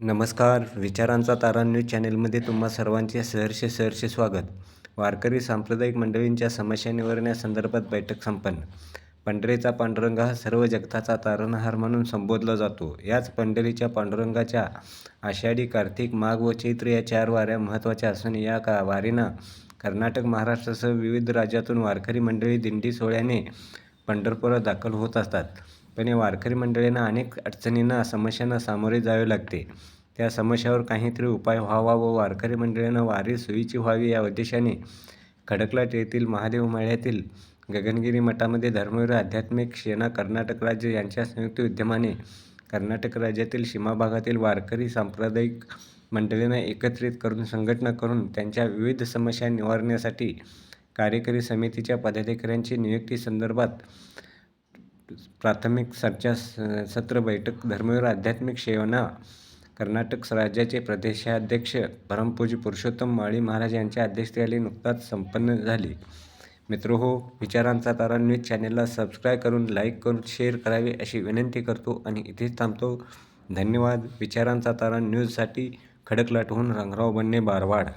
नमस्कार विचारांचा तारा न्यूज चॅनेलमध्ये तुम्हा सर्वांचे सहर्ष सहर्ष स्वागत. वारकरी सांप्रदायिक मंडळींच्या समस्या निवारण्यासंदर्भात बैठक संपन्न. पंढरीचा पांडुरंग हा सर्व जगताचा तारणहार म्हणून संबोधला जातो. याच पंढरीच्या पांडुरंगाच्या आषाढी कार्तिक माघ व चैत्र या चार वाऱ्या महत्त्वाच्या असून या का वारीनं कर्नाटक महाराष्ट्रासह विविध राज्यातून वारकरी मंडळी दिंडी सोहळ्याने पंढरपुरात दाखल होत असतात. पण या वारकरी मंडळींना अनेक अडचणींना समस्यांना सामोरे जावे लागते. त्या समस्यावर काहीतरी उपाय व्हावा व वारकरी मंडळींना वारी सोयीची व्हावी या उद्देशाने खडकलाट येथील महादेव माळ्यातील गगनगिरी मठामध्ये धर्मवीर आध्यात्मिक सेना कर्नाटक राज्य यांच्या संयुक्त विद्यमाने कर्नाटक राज्यातील सीमा भागातील वारकरी सांप्रदायिक मंडळींना एकत्रित करून संघटना करून त्यांच्या विविध समस्या निवारण्यासाठी कार्यकारी समितीच्या पदाधिकाऱ्यांची नियुक्ती संदर्भात प्राथमिक चर्चा सत्र बैठक धर्मवीर आध्यात्मिक सेवना कर्नाटक राज्याचे प्रदेशाध्यक्ष परमपूज्य पुरुषोत्तम माळी महाराज यांच्या अध्यक्षतेखाली नुकताच संपन्न झाली. मित्र हो विचारांचा तारा न्यूज चॅनेलला सबस्क्राईब करून लाईक करून शेअर करावे अशी विनंती करतो आणि इथेच थांबतो. धन्यवाद. विचारांचा तारा न्यूजसाठी खडकलाटहून रंगराव बनणे बारवाड.